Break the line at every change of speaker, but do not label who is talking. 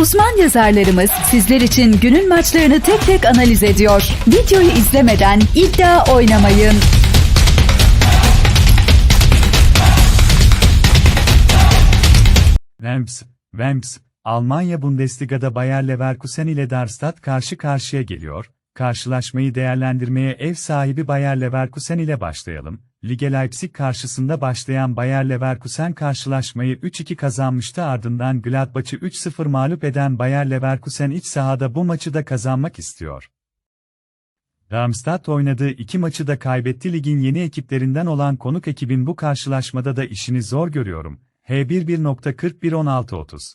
Uzman yazarlarımız sizler için günün maçlarını tek tek analiz ediyor. Videoyu izlemeden iddia oynamayın.
Rams, Rams, Almanya Bundesliga'da Bayer Leverkusen ile Darmstadt karşı karşıya geliyor. Karşılaşmayı değerlendirmeye ev sahibi Bayer Leverkusen ile başlayalım. Lige Leipzig karşısında başlayan Bayer Leverkusen karşılaşmayı 3-2 kazanmıştı ardından Gladbach'ı 3-0 mağlup eden Bayer Leverkusen iç sahada bu maçı da kazanmak istiyor. Darmstadt oynadığı iki maçı da kaybetti ligin yeni ekiplerinden olan konuk ekibin bu karşılaşmada da işini zor görüyorum. H11.411630